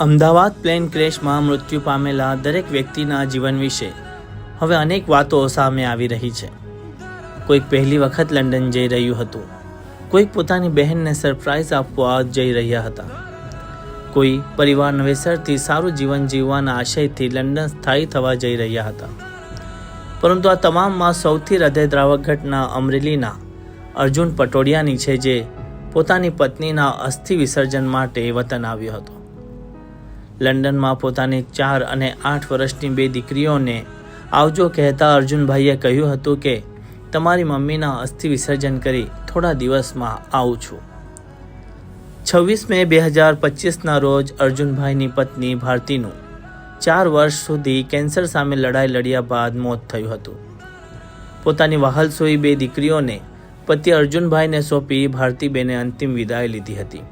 Ahmedabad plane ક્રેશમાં મૃત્યુ પામેલા દરેક વ્યક્તિના જીવન વિશે હવે અનેક વાતો સામે આવી રહી છે. કોઈક પહેલી વખત લંડન જઈ રહ્યું હતું. કોઈક પોતાની બહેનને સરપ્રાઈઝ આપવા જઈ રહ્યા હતા. કોઈ પરિવાર નવેસરથી સારું જીવન જીવવાના આશયથી લંડન સ્થાયી થવા જઈ રહ્યા હતા. પરંતુ આ તમામમાં સૌથી હૃદયદ્રાવક ઘટના અમરેલીના અર્જુન પટોડિયાની છે, જે પોતાની પત્નીના અસ્થિ વિસર્જન માટે વતન આવ્યો હતો. લંડનમાં પોતાની ચાર અને આઠ વર્ષની બે દીકરીઓને આવજો કહેતા અર્જુનભાઈએ કહ્યું હતું કે, તમારી મમ્મીના અસ્થિ વિસર્જન કરી થોડા દિવસમાં આવું છું. છવ્વીસ મે બે હજાર પચીસના રોજ અર્જુનભાઈની પત્ની ભારતીનું ચાર વર્ષ સુધી કેન્સર સામે લડાઈ લડ્યા બાદ મોત થયું હતું. પોતાની વહાલસોઈ બે દીકરીઓને પતિ અર્જુનભાઈને સોંપી ભારતીબેને અંતિમ વિદાય લીધી હતી.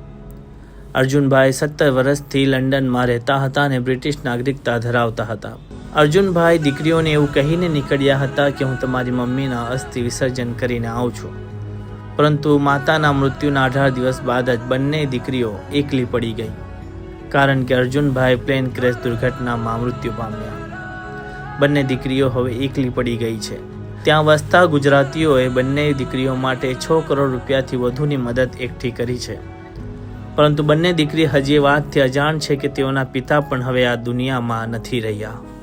અર્જુનભાઈ સત્તર વર્ષથી લંડનમાં રહેતા હતા અને બ્રિટિશ નાગરિકતા ધરાવતા હતા. અર્જુનભાઈ દીકરીઓને એવું કહીને નીકળ્યા હતા કે હું તમારી મમ્મીના અસ્થિ વિસર્જન કરીને આવું છું. પરંતુ માતાના મૃત્યુના અઢાર દિવસ બાદ જ બંને દીકરીઓ એકલી પડી ગઈ, કારણ કે અર્જુનભાઈ પ્લેન ક્રેશ દુર્ઘટનામાં મૃત્યુ પામ્યા. બંને દીકરીઓ હવે એકલી પડી ગઈ છે. ત્યાં વસતા ગુજરાતીઓએ બંને દીકરીઓ માટે છ કરોડ રૂપિયાથી વધુની મદદ એકઠી કરી છે. પરંતુ બંને દીકરી હજી વાતથી અજાણ છે કે તેઓના પિતા પણ હવે આ દુનિયામાં નથી રહ્યા.